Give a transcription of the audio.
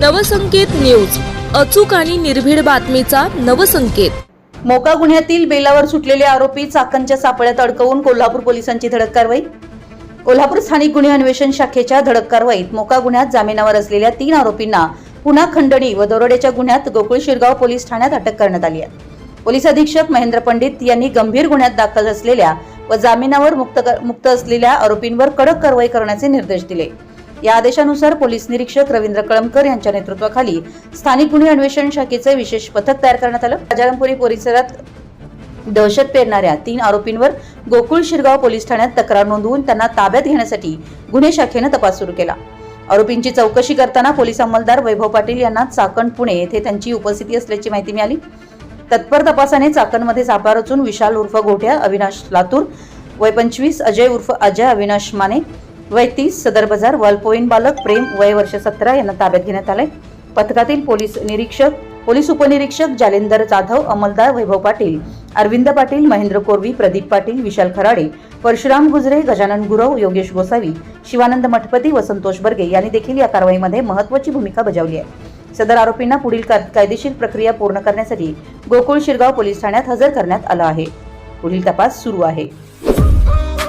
Navsanket news. अचूक आणि निर्भीड बातमीचा नवसंकेत. मोका गुन्ह्यातील बेलावर सुटलेले आरोपी चाकणच्या सापळ्यात अडकवून कोल्हापूर पोलिसांची धडक कारवाई. कोल्हापूर स्थानिक गुन्हे अन्वेषण शाखेच्या धडक कारवाईत मोका गुन्ह्यात जामिनावर असलेल्या तीन आरोपींना पुन्हा खंडणी व दरोड्याच्या गुन्ह्यात गोकुळ शिरगाव पोलीस ठाण्यात अटक करण्यात आली आहे. पोलीस अधीक्षक महेंद्र पंडित यांनी गंभीर गुन्ह्यात दाखल असलेल्या व जामिनावर मुक्त मुक्त असलेल्या आरोपींवर कडक कारवाई करण्याचे निर्देश दिले. या आदेशानुसार पोलीस निरीक्षक रवींद्र कळमकर यांच्या नेतृत्वाखाली स्थानिक गुन्हे अन्वेषण शाखेचे विशेष पथक तयार करण्यात आलं. राजारामपुरी परिसरात दहशत पेरणाऱ्या तीन आरोपींवर गोकुळ शिरगाव पोलीस ठाण्यात तक्रार नोंदवून त्यांना ताब्यात घेण्यासाठी गुन्हे शाखेनं तपास सुरू केला. आरोपींची चौकशी करताना पोलीस अंमलदार वैभव पाटील यांना चाकण पुणे येथे त्यांची उपस्थिती असल्याची माहिती मिळाली. तत्पर तपासाने चाकणमध्ये सापळा रचून विशाल उर्फ गोठ्या अविनाश लातूर वय पंचवीस अजय उर्फ अजय अविनाश माने वय तीस सदर बाजार वालपोईन बालक प्रेम वय वर्ष सतरा यांना ताब्यात घेण्यात आले पथकातील पोलीस निरीक्षक पोलीस उपनिरीक्षक जालेंदर जाधव अंमलदार वैभव पाटील अरविंद पाटील महेंद्र कोरवी प्रदीप पाटील विशाल खराडे परशुराम गुजरे गजानन गुरव योगेश गोसावी शिवानंद मठपती व संतोष बर्गे यांनी देखील या कारवाईमध्ये महत्वाची भूमिका बजावली आहे. सदर आरोपींना पुढील का- कायदेशीर प्रक्रिया पूर्ण करण्यासाठी गोकुळ शिरगाव पोलीस ठाण्यात हजर करण्यात आलं आहे. पुढील तपास सुरू आहे.